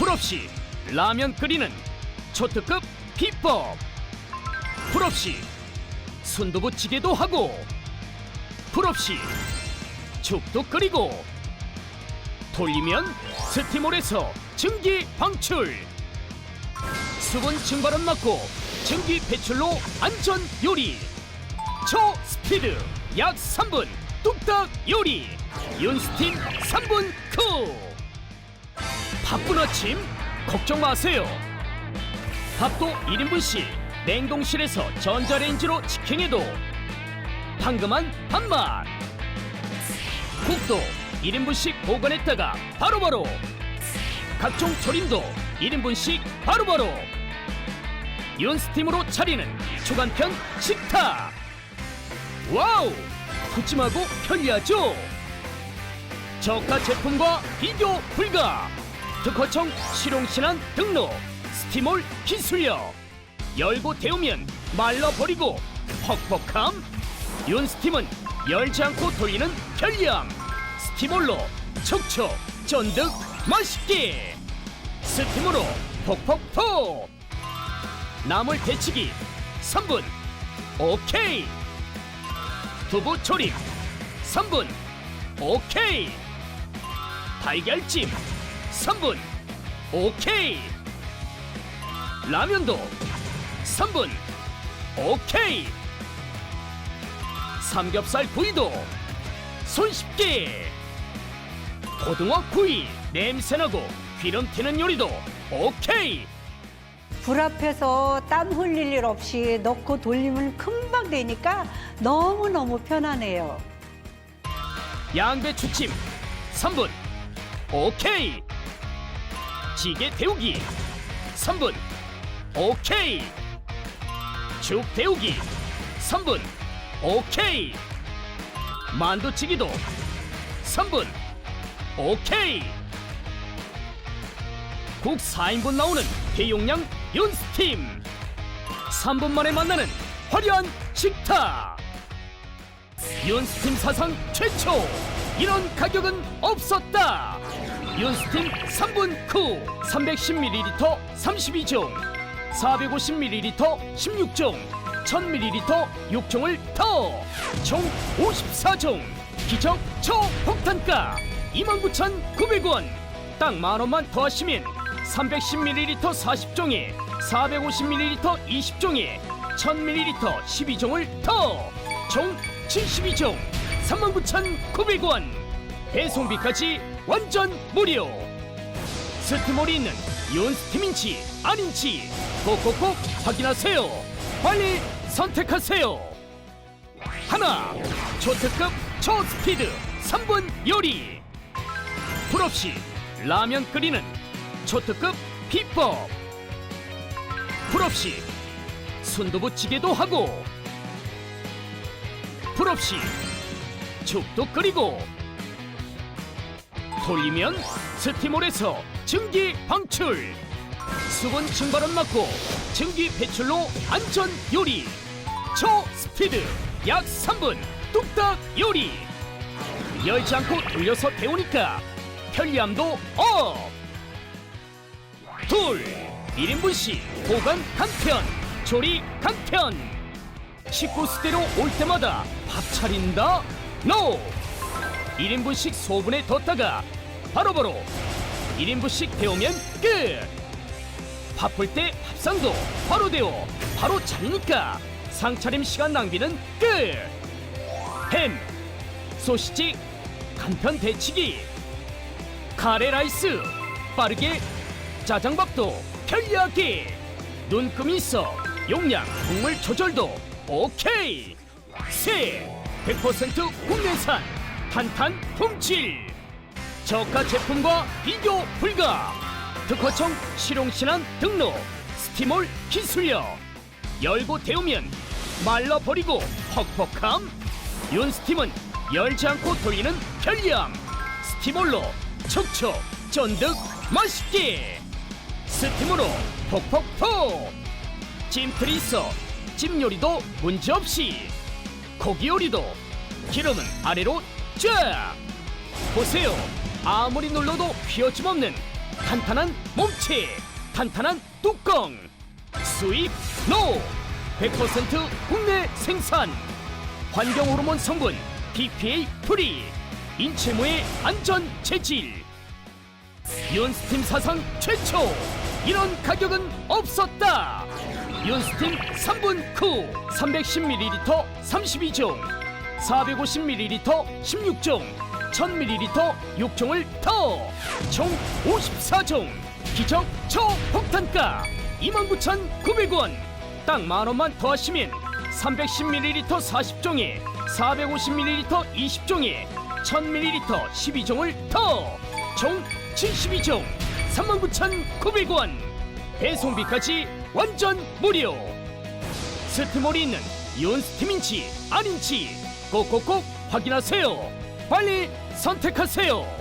불 없이 라면 끓이는 초특급 비법. 불 없이 순두부찌개도 하고 불 없이 죽도 끓이고 돌리면 스티몰에서 증기 방출. 수분 증발은 막고 증기 배출로 안전 요리. 초스피드 약 3분 뚝딱 요리. 윤스팀 3분 쿠 바쁜 아침 걱정 마세요. 밥도 1인분씩 냉동실에서 전자레인지로 직행해도 황금한 밥맛. 국도 1인분씩 보관했다가 바로바로. 각종 조림도 1인분씩 바로바로. 윤스팀으로 차리는 초간편 식탁. 와우! 푸짐하고 편리하죠? 저가 제품과 비교 불가 특허청 실용신안 등록 스티몰 기술력. 열고 데우면 말라버리고 퍽퍽함. 윤스팀은 열지 않고 돌리는 편리함 스티몰로 촉촉 쫀득 맛있게. 스팀으로 퍽퍽퍽 나물 데치기 3분. 오케이. 두부 조림 3분. 오케이. 달걀찜 3분. 오케이. 라면도 3분. 오케이. 삼겹살 구이도 손쉽게. 고등어 구이 냄새나고 기름 튀는 요리도 오케이. 불 앞에서 땀 흘릴 일 없이 넣고 돌리면 금방 되니까 너무너무 편하네요. 양배추찜 3분. 오케이 찌개 데우기. 3분. 오케이. 죽 데우기. 3분. 오케이. 만두찌개도. 3분. 오케이. 국 4인분 나오는 대용량 윤스팀. 3분 만에 만나는 화려한 식탁. 윤스팀 사상 최초. 이런 가격은 없었다 윤스팀 3분 쿠 310ml 32종 450ml 16종 1000ml 6종을 더 총 54종 기적 초폭탄가 29,900원. 딱 만원만 더 하시면 310ml 40종에 450ml 20종에 1000ml 12종을 더 총 72종 39,900원. 배송비까지 완전 무료 스티몰이 있는 윤스팀인지 아닌지 꼭꼭꼭 확인하세요. 빨리 선택하세요. 하나 초특급 초스피드 3분 요리. 불 없이 라면 끓이는 초특급 비법. 불 없이 순두부찌개도 하고 불 없이 죽도 끓이고 돌리면 스티몰에서 증기 방출 수분 증발은 막고 증기 배출로 안전 요리 초스피드 약 3분 뚝딱 요리 열지 않고 돌려서 데우니까 편리함도 업! 둘 1인분씩 보관 간편 조리 간편 식구 수대로 올 때마다 밥 차린다? NO! 1인분씩 소분에 뒀다가 바로 바로 1인분씩 데우면 끝! 바쁠 때 밥상도 바로 데워 바로 차리니까 상차림 시간 낭비는 끝! 햄, 소시지, 간편 데치기 카레 라이스 빠르게 짜장밥도 편리하게 눈금이 있어 용량 국물 조절도 오케이 새100% 국내산 탄탄 품질 저가 제품과 비교 불가. 특허청 실용신안 등록 스티몰 기술력. 열고 데우면 말라버리고 퍽퍽함. 윤스팀은 열지 않고 돌리는 편리함. 스티몰로 촉촉 쫀득 맛있게. 스팀으로 톡톡톡 찜틀이 있어 찜 요리도 문제없이. 고기 요리도 기름은 아래로 쫙 보세요. 아무리 눌러도 휘어짐 없는 탄탄한 몸체 탄탄한 뚜껑. 수입 노! 100% 국내 생산. 환경 호르몬 성분 BPA 프리. 인체모의 안전 재질. 윤스팀 사상 최초. 이런 가격은 없었다. 윤스팀 3분 쿠 310ml 32종 450ml 16종 1000ml 6종을 더 총 54종! 기적 초폭탄가! 29,900원! 딱 만원만 더 하시면 310ml 40종에 450ml 20종에 1000ml 12종을 더 총 72종! 39,900원! 배송비까지 완전 무료! 스티몰이 있는 이온 스팀인지 아닌지 꼭꼭꼭 확인하세요. 빨리 선택하세요